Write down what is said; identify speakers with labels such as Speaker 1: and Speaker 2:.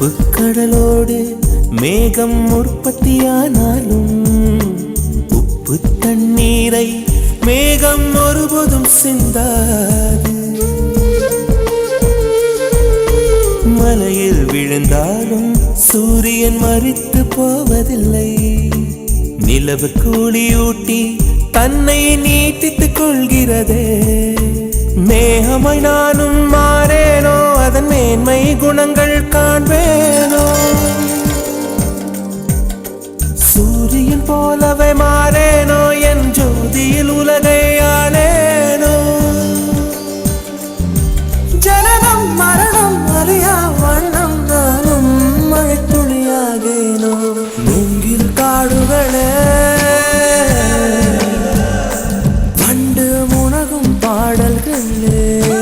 Speaker 1: உப்புக்கடலோடு மேகம் உற்பத்தியானாலும் உப்பு தண்ணீரை மேகம் ஒருபோதும் சிந்தாது. மலையில் விழுந்தாலும் சூரியன் மறித்து போவதில்லை. நிலவு கூலியூட்டி தன்னை நீட்டித்துக் கொள்கிறதே. மேகமாய் நானும் மா அதன் மேன்மை குணங்கள் காண்பேனோ? சூரியன் போலவை மாறேனோ? என் ஜோதியில் உலகை ஆளேனோ? ஜனனம் மரணம் அறியா வண்ணம் நானும் மழைத்துளியாகேனோ? மூங்கில் காடுகளே? வண்டு முனகும் பாடல்களே?